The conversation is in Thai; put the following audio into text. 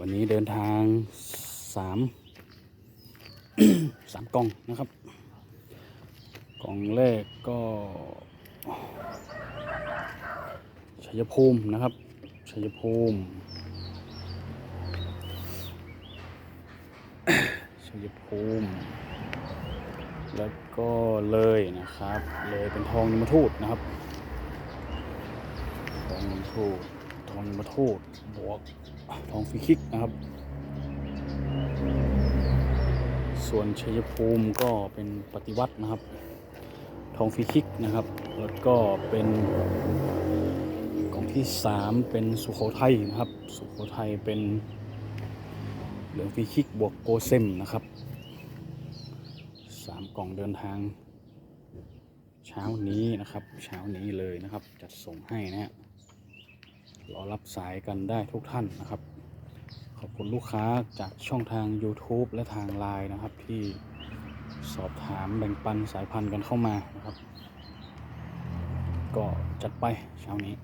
วันนี้เดินทางสามสามกล่องนะครับ กล่องแรกก็ชัยภูมินะครับชัยภูมิชัยภูมิแล้วก็เลยนะครับ เลยเป็นทองยมทูตนะครับ ทองยมทูต ทองยมทูตบวกทองฟรีคิกนะครับ ส่วนชัยภูมิก็เป็นปฏิวัตินะครับ ทองฟรีคิกนะครับ แล้วก็เป็นกล่องที่ 3 เป็นสุโขทัยนะครับ สุโขทัยเป็นเหลืองฟรีคิกบวกโกเซมนะครับสามกล่องเดินทางเช้านี้นะครับ เช้านี้เลยนะครับ จัดส่งให้นะฮะ รอรับสายกันได้ทุกท่านนะครับ ขอบคุณลูกค้าจากช่องทาง YouTube และทาง Line นะครับ ที่สอบถามแบ่งปันสายพันธุ์กันเข้ามานะครับ ก็จัดไปเช้านี้